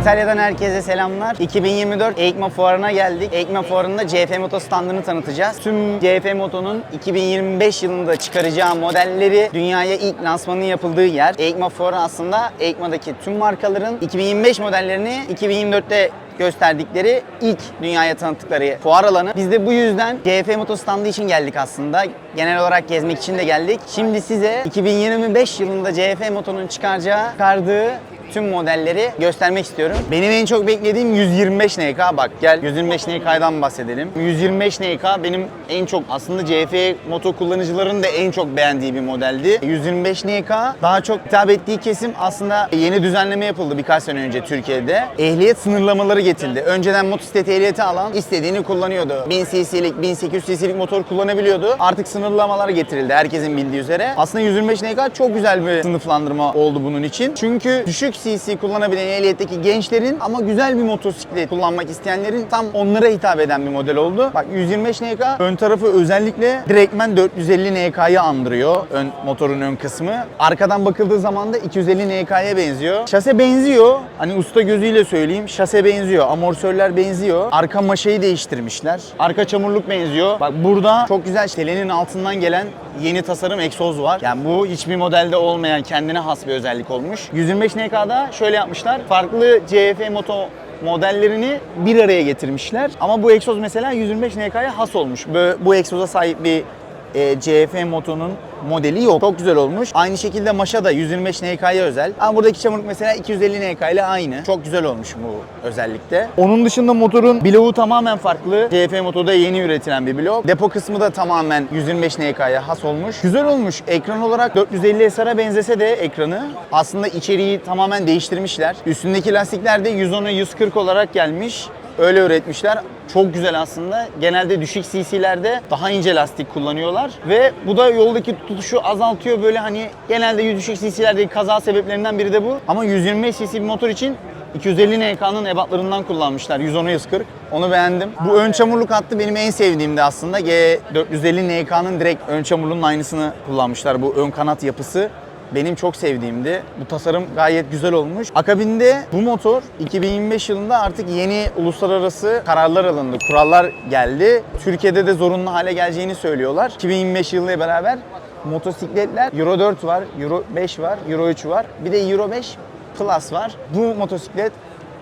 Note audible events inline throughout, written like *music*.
İtalya'dan herkese selamlar. 2024 EICMA fuarına geldik. EICMA fuarında CF Moto standını tanıtacağız. Tüm CF Moto'nun 2025 yılında çıkaracağı modelleri dünyaya ilk lansmanının yapıldığı yer. EICMA fuarı aslında EICMA'daki tüm markaların 2025 modellerini 2024'te gösterdikleri ilk dünyaya tanıttıkları fuar alanı. Biz de bu yüzden CF Moto standı için geldik aslında. Genel olarak gezmek için de geldik. Şimdi size 2025 yılında CF Moto'nun çıkaracağı, çıkardığı tüm modelleri göstermek istiyorum. Benim en çok beklediğim 125 NK. Bak gel 125 NK'dan bahsedelim. 125 NK benim en çok aslında CF moto kullanıcıların da en çok beğendiği bir modeldi. 125 NK daha çok hitap ettiği kesim aslında yeni düzenleme yapıldı birkaç sene önce Türkiye'de. Ehliyet sınırlamaları getirildi. Önceden motosiklet ehliyeti alan istediğini kullanıyordu. 1000 cc'lik, 1800 cc'lik motor kullanabiliyordu. Artık sınırlamalar getirildi herkesin bildiği üzere. Aslında 125 NK çok güzel bir sınıflandırma oldu bunun için. Çünkü düşük cc kullanabilen ehliyetteki gençlerin ama güzel bir motosiklet kullanmak isteyenlerin tam onlara hitap eden bir model oldu. Bak 125 NK ön tarafı özellikle direktmen 450 NK'yı andırıyor ön motorun ön kısmı. Arkadan bakıldığı zaman da 250 NK'ya benziyor. Şase benziyor. Hani usta gözüyle söyleyeyim. Şase benziyor. Amortisörler benziyor. Arka maşayı değiştirmişler. Arka çamurluk benziyor. Bak burada çok güzel telenin altından gelen yeni tasarım egzoz var. Yani bu hiçbir modelde olmayan kendine has bir özellik olmuş. 125 NK'da şöyle yapmışlar. Farklı CF Moto modellerini bir araya getirmişler. Ama bu egzoz mesela 125 NK'ya has olmuş. Bu egzoza sahip bir e, CF Moto'nun modeli yok. Çok güzel olmuş. Aynı şekilde Maşa da 125 NK'ya özel. Ama buradaki çamurluk mesela 250 NK ile aynı. Çok güzel olmuş bu özellikle. Onun dışında motorun bloğu tamamen farklı. CF Moto'da yeni üretilen bir blok. Depo kısmı da tamamen 125 NK'ya has olmuş. Güzel olmuş. Ekran olarak 450 SR'a benzese de ekranı aslında içeriği tamamen değiştirmişler. Üstündeki lastikler de 110'a 140 olarak gelmiş. Öyle üretmişler. Çok güzel aslında. Genelde düşük CC'lerde daha ince lastik kullanıyorlar ve bu da yoldaki tutuşu azaltıyor böyle hani genelde düşük CC'lerdeki kaza sebeplerinden biri de bu. Ama 125 cc bir motor için 250 NK'nın ebatlarından kullanmışlar. 110'a 140. Onu beğendim. Bu ön çamurluk hattı benim en sevdiğimdi aslında. G450 NK'nın direkt ön çamurluğunun aynısını kullanmışlar. Bu ön kanat yapısı benim çok sevdiğimdi. Bu tasarım gayet güzel olmuş. Akabinde bu motor 2025 yılında artık yeni uluslararası kararlar alındı. Kurallar geldi. Türkiye'de de zorunlu hale geleceğini söylüyorlar. 2025 yılıyla beraber motosikletler Euro 4 var, Euro 5 var, Euro 3 var. Bir de Euro 5 Plus var. Bu motosiklet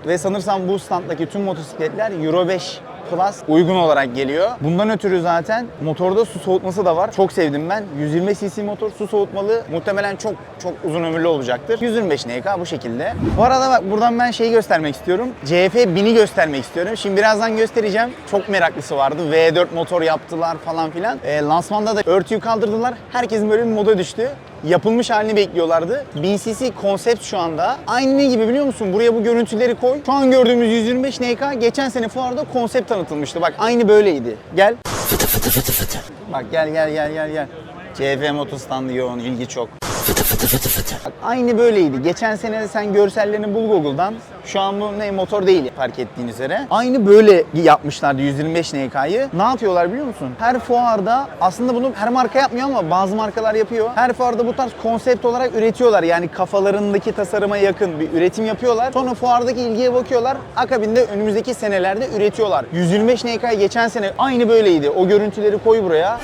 ve sanırsam bu standdaki tüm motosikletler Euro 5 Plus uygun olarak geliyor. Bundan ötürü zaten motorda su soğutması da var. Çok sevdim ben. 120 cc motor su soğutmalı. Muhtemelen çok çok uzun ömürlü olacaktır. 125 NK bu şekilde. Bu arada bak buradan ben şeyi göstermek istiyorum. CF 1000'i göstermek istiyorum. Şimdi birazdan göstereceğim. Çok meraklısı vardı. V4 motor yaptılar falan filan. E, lansmanda da örtüyü kaldırdılar. Herkesin böyle bir moda düştü yapılmış halini bekliyorlardı. 1000 cc konsept şu anda. Aynı ne gibi biliyor musun? Buraya bu görüntüleri koy. Şu an gördüğümüz 125 NK geçen sene fuarda konsept tanıtılmıştı. Bak aynı böyleydi. Gel. Fıtı fıtı fıtı fıtı. Bak gel gel gel gel gel. CF Motostandı yoğun, ilgi çok. Fıtı fıtı fıtı fıtı. Aynı böyleydi. Geçen sene sen görsellerini bul Google'dan. Şu an bu ne motor değil fark ettiğin üzere. Aynı böyle yapmışlardı 125 NK'yı. Ne yapıyorlar biliyor musun? Her fuarda aslında bunu her marka yapmıyor ama bazı markalar yapıyor. Her fuarda bu tarz konsept olarak üretiyorlar. Yani kafalarındaki tasarıma yakın bir üretim yapıyorlar. Sonra fuardaki ilgiye bakıyorlar. Akabinde önümüzdeki senelerde üretiyorlar. 125 NK geçen sene aynı böyleydi. O görüntüleri koy buraya.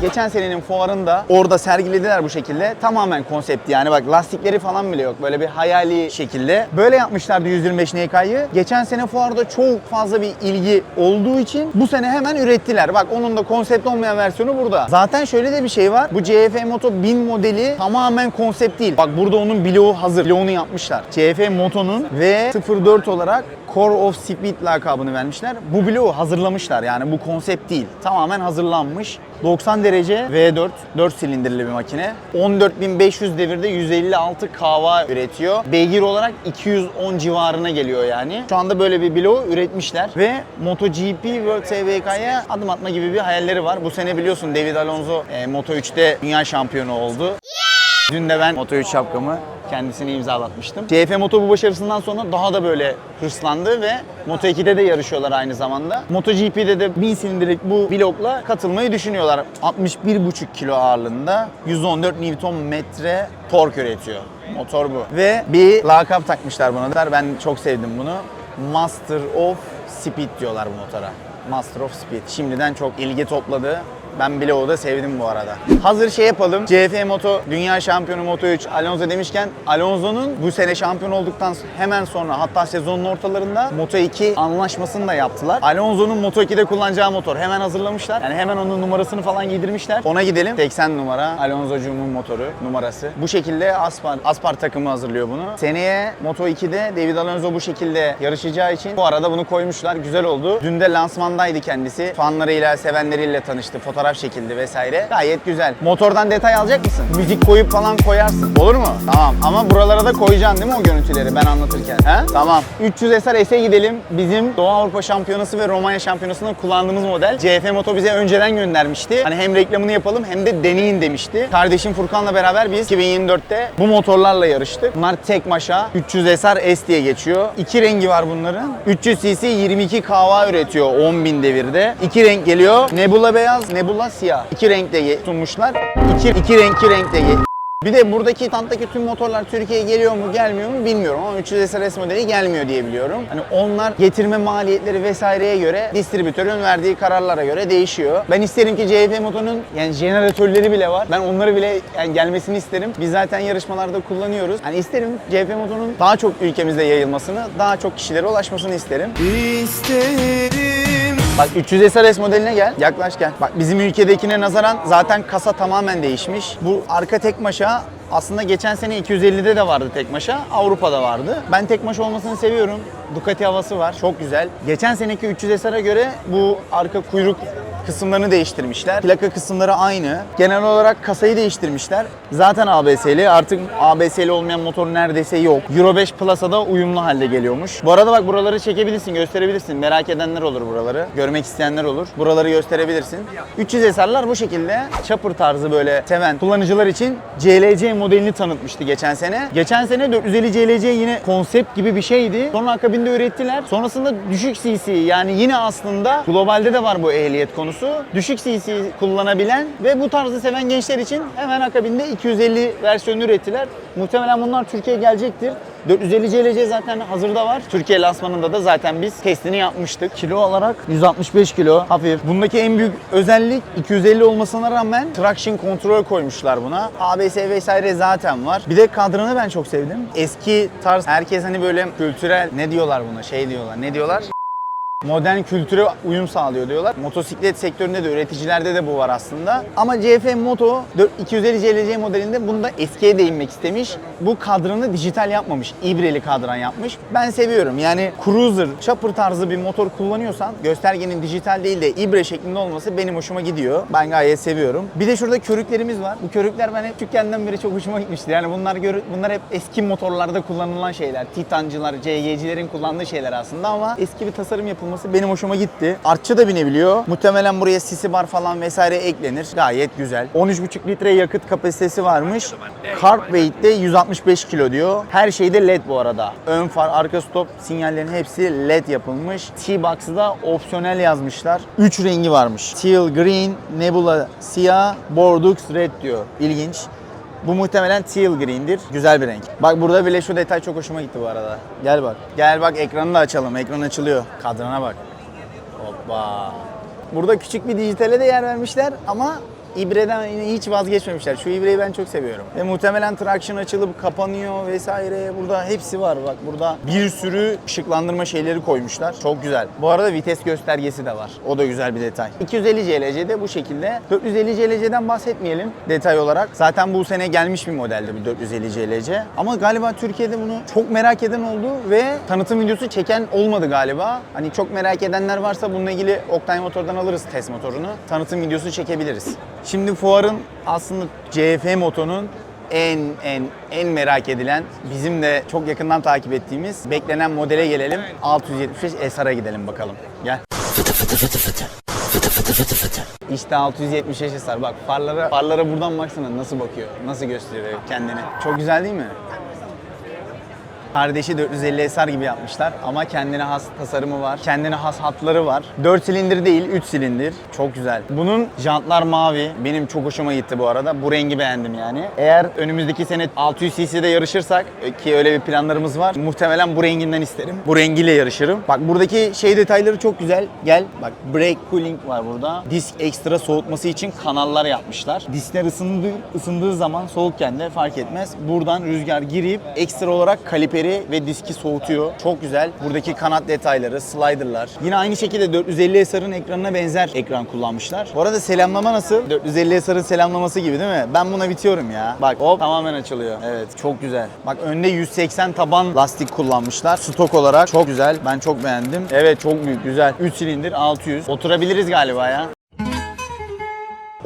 Geçen senenin fuarında orada sergilediler bu şekilde. Tamamen konsept yani bak lastikleri falan bile yok. Böyle bir hayali şekilde. Böyle yapmışlardı 125 NK'yı. Geçen sene fuarda çok fazla bir ilgi olduğu için bu sene hemen ürettiler. Bak onun da konsept olmayan versiyonu burada. Zaten şöyle de bir şey var. Bu CF Moto 1000 modeli tamamen konsept değil. Bak burada onun bloğu hazır. Bloğunu yapmışlar. CF Moto'nun V04 olarak Core of Speed lakabını vermişler. Bu bloğu hazırlamışlar yani bu konsept değil. Tamamen hazırlanmış. 90 derece V4 4 silindirli bir makine. 14.500 devirde 156 kahva üretiyor. Beygir olarak 210 civarına geliyor yani. Şu anda böyle bir bloğu üretmişler ve MotoGP World SVK'ya adım atma gibi bir hayalleri var. Bu sene biliyorsun David Alonso e, Moto3'te dünya şampiyonu oldu. Dün de ben Moto3 şapkamı kendisine imzalatmıştım. CF Moto bu başarısından sonra daha da böyle hırslandı ve Moto2'de de yarışıyorlar aynı zamanda. MotoGP'de de 1000 silindirlik bu blokla katılmayı düşünüyorlar. 61,5 kilo ağırlığında 114 Nm tork üretiyor. Motor bu. Ve bir lakap takmışlar buna. Ben çok sevdim bunu. Master of Speed diyorlar bu motora. Master of Speed. Şimdiden çok ilgi topladı. Ben o da sevdim bu arada. Hazır şey yapalım. CF Moto Dünya Şampiyonu Moto3 Alonso demişken Alonso'nun bu sene şampiyon olduktan hemen sonra hatta sezonun ortalarında Moto2 anlaşmasını da yaptılar. Alonso'nun Moto2'de kullanacağı motor hemen hazırlamışlar. Yani hemen onun numarasını falan giydirmişler. Ona gidelim. 80 numara Alonso'cuğumun motoru numarası. Bu şekilde Aspar, Aspar takımı hazırlıyor bunu. Seneye Moto2'de David Alonso bu şekilde yarışacağı için bu arada bunu koymuşlar. Güzel oldu. Dün de lansmandaydı kendisi. Fanlarıyla, sevenleriyle tanıştı. Fotoğraf çekildi vesaire. Gayet güzel. Motordan detay alacak mısın? Müzik koyup falan koyarsın. Olur mu? Tamam. Ama buralara da koyacaksın değil mi o görüntüleri ben anlatırken? He? Tamam. 300 SR S'e gidelim. Bizim Doğu Avrupa Şampiyonası ve Romanya Şampiyonası'nda kullandığımız model. CF Moto bize önceden göndermişti. Hani hem reklamını yapalım hem de deneyin demişti. Kardeşim Furkan'la beraber biz 2024'te bu motorlarla yarıştık. Bunlar tek maşa 300 SR S diye geçiyor. İki rengi var bunların. 300 cc 22 kW üretiyor 10.000 devirde. İki renk geliyor. Nebula beyaz, Nebula siyah. İki renkte sunmuşlar. İki, iki renk, iki renkte bir de buradaki standtaki tüm motorlar Türkiye'ye geliyor mu gelmiyor mu bilmiyorum ama 300 SRS modeli gelmiyor diye biliyorum. Hani onlar getirme maliyetleri vesaireye göre distribütörün verdiği kararlara göre değişiyor. Ben isterim ki CHP motorunun yani jeneratörleri bile var. Ben onları bile yani gelmesini isterim. Biz zaten yarışmalarda kullanıyoruz. Hani isterim CHP motorunun daha çok ülkemizde yayılmasını, daha çok kişilere ulaşmasını isterim. İsterim Bak 300 SRS modeline gel. Yaklaş gel. Bak bizim ülkedekine nazaran zaten kasa tamamen değişmiş. Bu arka tek maşa aslında geçen sene 250'de de vardı tek maşa. Avrupa'da vardı. Ben tek maşa olmasını seviyorum. Ducati havası var. Çok güzel. Geçen seneki 300 SR'e göre bu arka kuyruk kısımlarını değiştirmişler. Plaka kısımları aynı. Genel olarak kasayı değiştirmişler. Zaten ABS'li. Artık ABS'li olmayan motor neredeyse yok. Euro 5 Plus'a da uyumlu halde geliyormuş. Bu arada bak buraları çekebilirsin, gösterebilirsin. Merak edenler olur buraları. Görmek isteyenler olur. Buraları gösterebilirsin. 300 SR'lar bu şekilde. Chopper tarzı böyle seven kullanıcılar için CLC modelini tanıtmıştı geçen sene. Geçen sene 450 CLC yine konsept gibi bir şeydi. Sonra akabinde ürettiler. Sonrasında düşük CC yani yine aslında globalde de var bu ehliyet konusu. Düşük CC kullanabilen ve bu tarzı seven gençler için hemen akabinde 250 versiyonu ürettiler. Muhtemelen bunlar Türkiye'ye gelecektir. 450 CLC zaten hazırda var. Türkiye lansmanında da zaten biz testini yapmıştık. Kilo olarak 165 kilo hafif. Bundaki en büyük özellik 250 olmasına rağmen traction kontrol koymuşlar buna. ABS vesaire zaten var. Bir de kadranı ben çok sevdim. Eski tarz herkes hani böyle kültürel ne diyorlar buna şey diyorlar ne diyorlar? Modern kültüre uyum sağlıyor diyorlar. Motosiklet sektöründe de üreticilerde de bu var aslında. Ama CF Moto 4 250 CLC modelinde bunda eskiye değinmek istemiş. Bu kadranı dijital yapmamış. İbreli kadran yapmış. Ben seviyorum. Yani cruiser, chopper tarzı bir motor kullanıyorsan göstergenin dijital değil de ibre şeklinde olması benim hoşuma gidiyor. Ben gayet seviyorum. Bir de şurada körüklerimiz var. Bu körükler ben hep küçükkenden beri çok hoşuma gitmişti. Yani bunlar bunlar hep eski motorlarda kullanılan şeyler. Titancılar, CG'cilerin kullandığı şeyler aslında ama eski bir tasarım yapılması benim hoşuma gitti. Artçı da binebiliyor. Muhtemelen buraya sisi bar falan vesaire eklenir. Gayet güzel. 13,5 litre yakıt kapasitesi varmış. Carb weight'te 165 kilo diyor. Her şeyde LED bu arada. Ön far, arka stop sinyallerin hepsi LED yapılmış. T-Box'ı da opsiyonel yazmışlar. 3 rengi varmış. Teal Green, Nebula Siyah, Bordux Red diyor. İlginç. Bu muhtemelen teal green'dir. Güzel bir renk. Bak burada bile şu detay çok hoşuma gitti bu arada. Gel bak. Gel bak ekranı da açalım. Ekran açılıyor. Kadrana bak. Hoppa. Burada küçük bir dijitale de yer vermişler ama ibreden hiç vazgeçmemişler. Şu ibreyi ben çok seviyorum. Ve muhtemelen traction açılıp kapanıyor vesaire. Burada hepsi var. Bak burada bir sürü ışıklandırma şeyleri koymuşlar. Çok güzel. Bu arada vites göstergesi de var. O da güzel bir detay. 250 CLC'de bu şekilde. 450 CLC'den bahsetmeyelim detay olarak. Zaten bu sene gelmiş bir modeldi bu 450 CLC. Ama galiba Türkiye'de bunu çok merak eden oldu ve tanıtım videosu çeken olmadı galiba. Hani çok merak edenler varsa bununla ilgili Oktay Motor'dan alırız test motorunu. Tanıtım videosu çekebiliriz. Şimdi fuarın aslında CF Moto'nun en en en merak edilen, bizim de çok yakından takip ettiğimiz beklenen modele gelelim. 675 SR'a gidelim bakalım. Gel. İşte 675 SR. Bak farlara, farlara buradan baksana nasıl bakıyor, nasıl gösteriyor kendini. Çok güzel değil mi? Kardeşi 450 SR gibi yapmışlar ama kendine has tasarımı var. Kendine has hatları var. 4 silindir değil 3 silindir. Çok güzel. Bunun jantlar mavi. Benim çok hoşuma gitti bu arada. Bu rengi beğendim yani. Eğer önümüzdeki sene 600 cc'de yarışırsak ki öyle bir planlarımız var. Muhtemelen bu renginden isterim. Bu rengiyle yarışırım. Bak buradaki şey detayları çok güzel. Gel bak brake cooling var burada. Disk ekstra soğutması için kanallar yapmışlar. Diskler ısındığı, ısındığı zaman soğukken de fark etmez. Buradan rüzgar girip ekstra olarak kaliperi ve diski soğutuyor. Çok güzel. Buradaki kanat detayları, sliderlar. Yine aynı şekilde 450 SR'ın ekranına benzer ekran kullanmışlar. Bu arada selamlama nasıl? 450 SR'ın selamlaması gibi değil mi? Ben buna bitiyorum ya. Bak hop tamamen açılıyor. Evet çok güzel. Bak önde 180 taban lastik kullanmışlar. Stok olarak çok güzel. Ben çok beğendim. Evet çok büyük güzel. 3 silindir 600. Oturabiliriz galiba ya.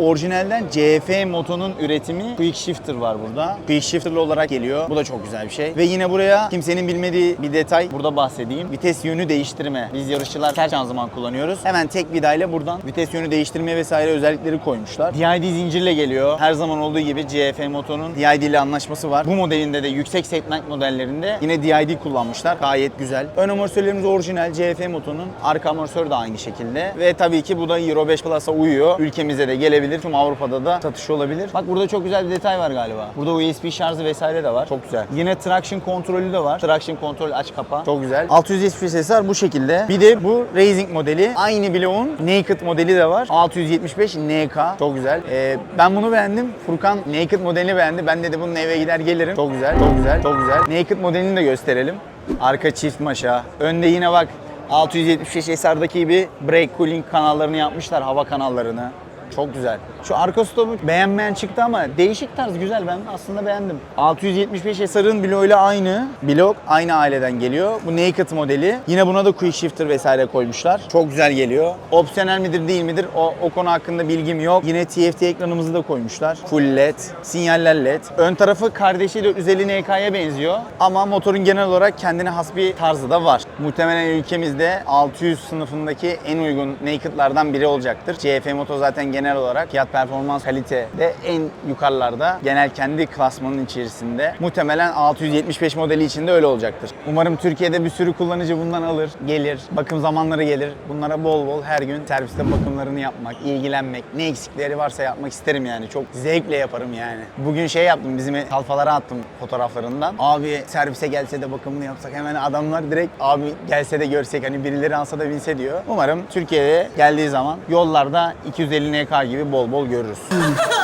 Orijinalden CF motonun üretimi Quick Shifter var burada. Quick Shifter'lı olarak geliyor. Bu da çok güzel bir şey. Ve yine buraya kimsenin bilmediği bir detay burada bahsedeyim. Vites yönü değiştirme. Biz yarışçılar ters şanzıman kullanıyoruz. Hemen tek vidayla buradan vites yönü değiştirme vesaire özellikleri koymuşlar. DID zincirle geliyor. Her zaman olduğu gibi CF motonun DID ile anlaşması var. Bu modelinde de yüksek segment modellerinde yine DID kullanmışlar. Gayet güzel. Ön amortisörlerimiz orijinal CF motonun. Arka amortisör de aynı şekilde. Ve tabii ki bu da Euro 5 Plus'a uyuyor. Ülkemize de gelebilir. Tüm Avrupa'da da satışı olabilir. Bak burada çok güzel bir detay var galiba. Burada USB şarjı vesaire de var. Çok güzel. Yine traction kontrolü de var. Traction kontrol aç kapa. Çok güzel. 675 SR bu şekilde. Bir de bu Racing modeli. Aynı bloğun Naked modeli de var. 675 NK. Çok güzel. Ee, ben bunu beğendim. Furkan Naked modelini beğendi. Ben de bunun eve gider gelirim. Çok güzel. Çok güzel. Çok güzel. Naked modelini de gösterelim. Arka çift maşa. Önde yine bak 675 SR'daki gibi brake cooling kanallarını yapmışlar. Hava kanallarını. Çok güzel. Şu arka stopu beğenmeyen çıktı ama değişik tarz güzel ben aslında beğendim. 675 SR'ın bloğuyla aynı. Blok aynı aileden geliyor. Bu Naked modeli. Yine buna da quick shifter vesaire koymuşlar. Çok güzel geliyor. Opsiyonel midir değil midir o, o konu hakkında bilgim yok. Yine TFT ekranımızı da koymuşlar. Full LED, sinyaller LED. Ön tarafı kardeşi 450 NK'ya benziyor. Ama motorun genel olarak kendine has bir tarzı da var. Muhtemelen ülkemizde 600 sınıfındaki en uygun Naked'lardan biri olacaktır. CF Moto zaten genel olarak fiyat performans kalite de en yukarılarda. Genel kendi klasmanın içerisinde. Muhtemelen 675 modeli içinde öyle olacaktır. Umarım Türkiye'de bir sürü kullanıcı bundan alır, gelir. Bakım zamanları gelir. Bunlara bol bol her gün serviste bakımlarını yapmak, ilgilenmek, ne eksikleri varsa yapmak isterim yani. Çok zevkle yaparım yani. Bugün şey yaptım, bizim sayfalara attım fotoğraflarından. Abi servise gelse de bakımını yapsak hemen adamlar direkt abi gelse de görsek hani birileri alsa da binse diyor. Umarım Türkiye'ye geldiği zaman yollarda 250 NK gibi bol bol görürüz. *laughs*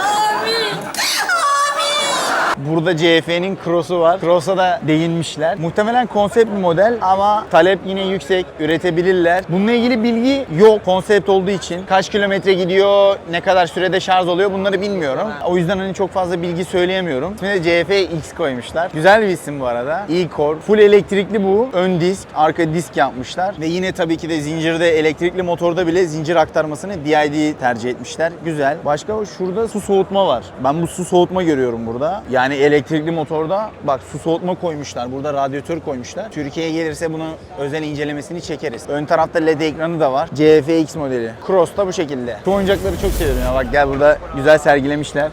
Burada CF'nin Cross'u var. Cross'a da değinmişler. Muhtemelen konsept bir model ama talep yine yüksek. Üretebilirler. Bununla ilgili bilgi yok. Konsept olduğu için. Kaç kilometre gidiyor, ne kadar sürede şarj oluyor bunları bilmiyorum. O yüzden hani çok fazla bilgi söyleyemiyorum. İsmine CF X koymuşlar. Güzel bir isim bu arada. E-Core. Full elektrikli bu. Ön disk, arka disk yapmışlar. Ve yine tabii ki de zincirde elektrikli motorda bile zincir aktarmasını DID tercih etmişler. Güzel. Başka şurada su soğutma var. Ben bu su soğutma görüyorum burada. Yani elektrikli motorda bak su soğutma koymuşlar. Burada radyatör koymuşlar. Türkiye'ye gelirse bunu özel incelemesini çekeriz. Ön tarafta LED ekranı da var. CFX modeli. Cross da bu şekilde. Şu oyuncakları çok seviyorum ya. Bak gel burada güzel sergilemişler.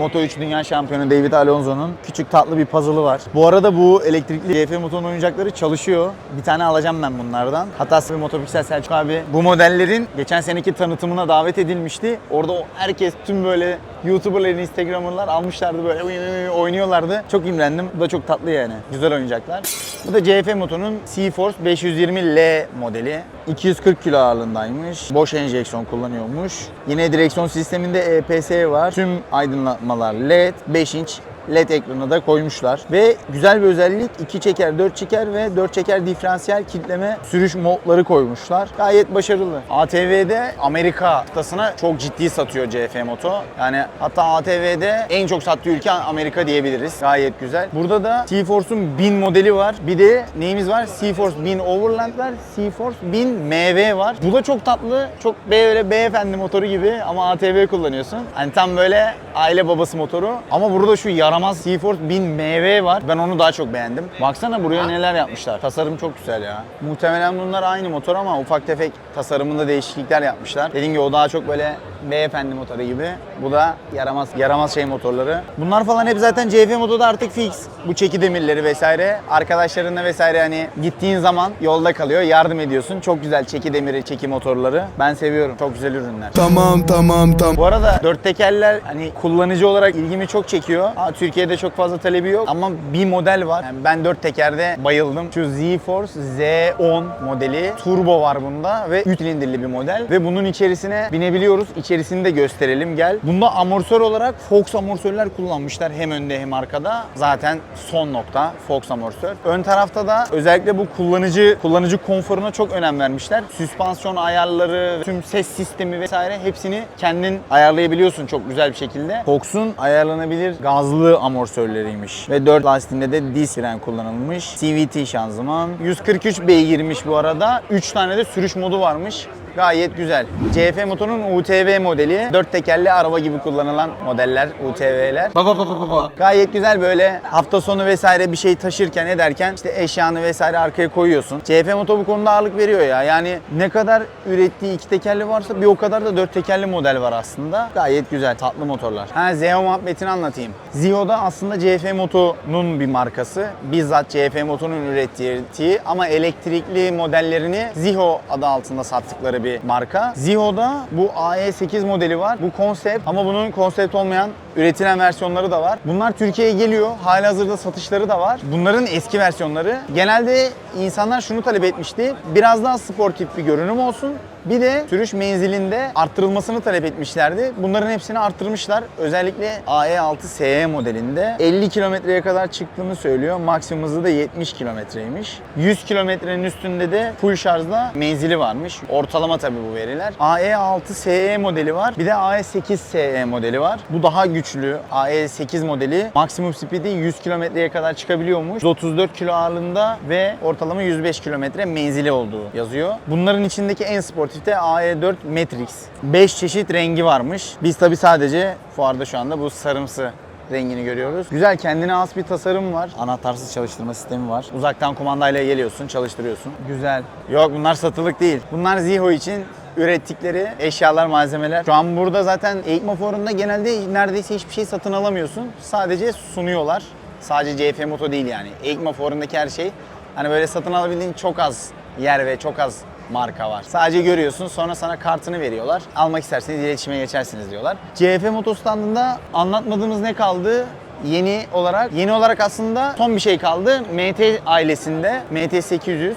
Moto3 Dünya Şampiyonu David Alonso'nun küçük tatlı bir puzzle'ı var. Bu arada bu elektrikli GF motorun oyuncakları çalışıyor. Bir tane alacağım ben bunlardan. Hatta bir Motopiksel Selçuk abi bu modellerin geçen seneki tanıtımına davet edilmişti. Orada herkes tüm böyle YouTuber'ların, Instagram'ırlar almışlardı böyle uy- uy- uy- oynuyorlardı. Çok imrendim. Bu da çok tatlı yani. Güzel oyuncaklar. Bu da CF Moto'nun C-Force 520L modeli. 240 kilo ağırlığındaymış. Boş enjeksiyon kullanıyormuş. Yine direksiyon sisteminde EPS var. Tüm aydınlatmalar LED. 5 inç LED ekranı da koymuşlar. Ve güzel bir özellik 2 çeker, 4 çeker ve 4 çeker diferansiyel kitleme sürüş modları koymuşlar. Gayet başarılı. ATV'de Amerika kıtasına çok ciddi satıyor CF Moto. Yani hatta ATV'de en çok sattığı ülke Amerika diyebiliriz. Gayet güzel. Burada da T-Force'un 1000 modeli var. Bir de neyimiz var? T-Force 1000 Overland var. T-Force 1000 MV var. Bu da çok tatlı. Çok böyle beyefendi motoru gibi ama ATV kullanıyorsun. Hani tam böyle aile babası motoru. Ama burada şu yar yaramaz GeForce 1000 MV var. Ben onu daha çok beğendim. Baksana buraya neler yapmışlar. Tasarım çok güzel ya. Muhtemelen bunlar aynı motor ama ufak tefek tasarımında değişiklikler yapmışlar. Dediğim gibi o daha çok böyle beyefendi motoru gibi. Bu da yaramaz yaramaz şey motorları. Bunlar falan hep zaten CF Moto'da artık fix. Bu çeki demirleri vesaire. Arkadaşlarınla vesaire hani gittiğin zaman yolda kalıyor. Yardım ediyorsun. Çok güzel çeki demiri, çeki motorları. Ben seviyorum. Çok güzel ürünler. Tamam tamam tamam. Bu arada dört tekerler hani kullanıcı olarak ilgimi çok çekiyor. Ha, Türkiye'de çok fazla talebi yok ama bir model var. Yani ben dört tekerde bayıldım. Şu Z-Force Z10 modeli. Turbo var bunda ve 3 silindirli bir model. Ve bunun içerisine binebiliyoruz. İçerisini de gösterelim gel. Bunda amortisör olarak Fox amortisörler kullanmışlar hem önde hem arkada. Zaten son nokta Fox amortisör. Ön tarafta da özellikle bu kullanıcı kullanıcı konforuna çok önem vermişler. Süspansiyon ayarları, tüm ses sistemi vesaire hepsini kendin ayarlayabiliyorsun çok güzel bir şekilde. Fox'un ayarlanabilir gazlı amortisörleriymiş. Ve 4 lastiğinde de disk fren kullanılmış. CVT şanzıman. 143 beygirmiş bu arada. 3 tane de sürüş modu varmış. Gayet güzel. CF Moto'nun UTV modeli. Dört tekerli araba gibi kullanılan modeller, UTV'ler. Baba baba baba. Gayet güzel böyle hafta sonu vesaire bir şey taşırken ederken işte eşyanı vesaire arkaya koyuyorsun. CF Moto bu konuda ağırlık veriyor ya. Yani ne kadar ürettiği iki tekerli varsa bir o kadar da dört tekerli model var aslında. Gayet güzel, tatlı motorlar. Ha Zeo muhabbetini anlatayım. Zio da aslında CF Moto'nun bir markası. Bizzat CF Moto'nun ürettiği ama elektrikli modellerini Ziho adı altında sattıkları bir marka. Zio'da bu AE8 modeli var. Bu konsept ama bunun konsept olmayan üretilen versiyonları da var. Bunlar Türkiye'ye geliyor. Halihazırda satışları da var. Bunların eski versiyonları. Genelde insanlar şunu talep etmişti. Biraz daha sportif bir görünüm olsun. Bir de sürüş menzilinde arttırılmasını talep etmişlerdi. Bunların hepsini arttırmışlar. Özellikle AE6 SE modelinde 50 kilometreye kadar çıktığını söylüyor. Maksimum hızı da 70 kilometreymiş. 100 kilometrenin üstünde de full şarjla menzili varmış. Ortalama tabii bu veriler. AE6 SE modeli var. Bir de AE8 SE modeli var. Bu daha güçlü. AE8 modeli maksimum speed'i 100 kilometreye kadar çıkabiliyormuş. 134 kilo ağırlığında ve ortalama 105 kilometre menzili olduğu yazıyor. Bunların içindeki en sportif de AE4 Matrix. 5 çeşit rengi varmış. Biz tabi sadece fuarda şu anda bu sarımsı rengini görüyoruz. Güzel kendine has bir tasarım var. Anahtarsız çalıştırma sistemi var. Uzaktan kumandayla geliyorsun, çalıştırıyorsun. Güzel. Yok bunlar satılık değil. Bunlar Ziho için ürettikleri eşyalar, malzemeler. Şu an burada zaten EICMA fuarında genelde neredeyse hiçbir şey satın alamıyorsun. Sadece sunuyorlar. Sadece CF Moto değil yani. EICMA fuarındaki her şey hani böyle satın alabildiğin çok az yer ve çok az marka var. Sadece görüyorsun sonra sana kartını veriyorlar. Almak isterseniz iletişime geçersiniz diyorlar. CF Moto standında anlatmadığımız ne kaldı? Yeni olarak, yeni olarak aslında son bir şey kaldı. MT ailesinde MT 800.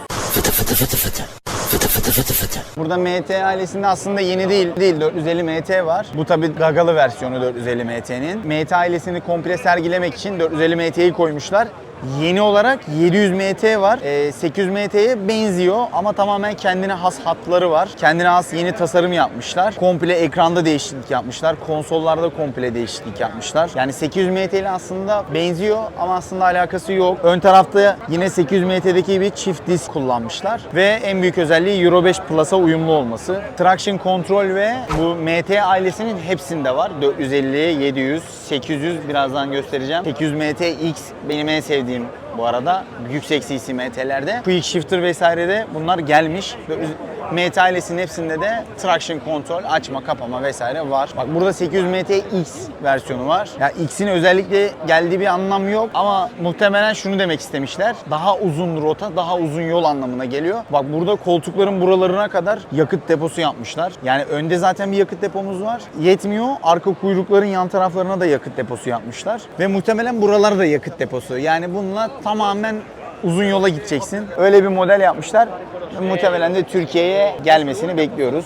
Burada MT ailesinde aslında yeni değil, değil 450 MT var. Bu tabi gagalı versiyonu 450 MT'nin. MT ailesini komple sergilemek için 450 MT'yi koymuşlar. Yeni olarak 700 MT var. Ee, 800 MT'ye benziyor ama tamamen kendine has hatları var. Kendine has yeni tasarım yapmışlar. Komple ekranda değişiklik yapmışlar. Konsollarda komple değişiklik yapmışlar. Yani 800 MT ile aslında benziyor ama aslında alakası yok. Ön tarafta yine 800 MT'deki bir çift disk kullanmışlar. Ve en büyük özelliği Euro 5 Plus'a uyumlu olması. Traction Control ve bu MT ailesinin hepsinde var. 450, 700, 800 birazdan göstereceğim. 800 MT X benim en sevdiğim bu arada yüksek CC MT'lerde. Quick Shifter vesairede bunlar gelmiş. MT ailesinin hepsinde de traction control, açma, kapama vesaire var. Bak burada 800 MT X versiyonu var. Ya X'in özellikle geldiği bir anlam yok ama muhtemelen şunu demek istemişler. Daha uzun rota, daha uzun yol anlamına geliyor. Bak burada koltukların buralarına kadar yakıt deposu yapmışlar. Yani önde zaten bir yakıt depomuz var. Yetmiyor. Arka kuyrukların yan taraflarına da yakıt deposu yapmışlar. Ve muhtemelen buralar da yakıt deposu. Yani bununla tamamen uzun yola gideceksin. Öyle bir model yapmışlar. Muhtemelen de Türkiye'ye gelmesini bekliyoruz.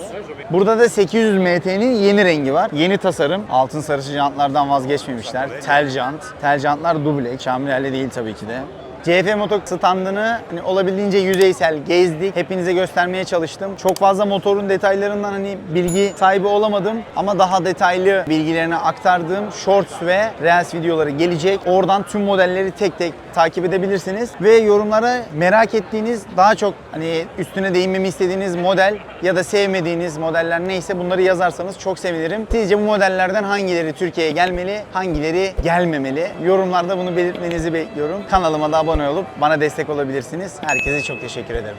Burada da 800 MT'nin yeni rengi var. Yeni tasarım. Altın sarısı jantlardan vazgeçmemişler. Tel jant. Tel jantlar duble. Şamillerle değil tabii ki de. CF Moto standını hani olabildiğince yüzeysel gezdik. Hepinize göstermeye çalıştım. Çok fazla motorun detaylarından hani bilgi sahibi olamadım ama daha detaylı bilgilerini aktardığım shorts ve reels videoları gelecek. Oradan tüm modelleri tek tek takip edebilirsiniz ve yorumlara merak ettiğiniz daha çok hani üstüne değinmemi istediğiniz model ya da sevmediğiniz modeller neyse bunları yazarsanız çok sevinirim. Sizce bu modellerden hangileri Türkiye'ye gelmeli, hangileri gelmemeli? Yorumlarda bunu belirtmenizi bekliyorum. Kanalıma da abone olup bana destek olabilirsiniz. Herkese çok teşekkür ederim.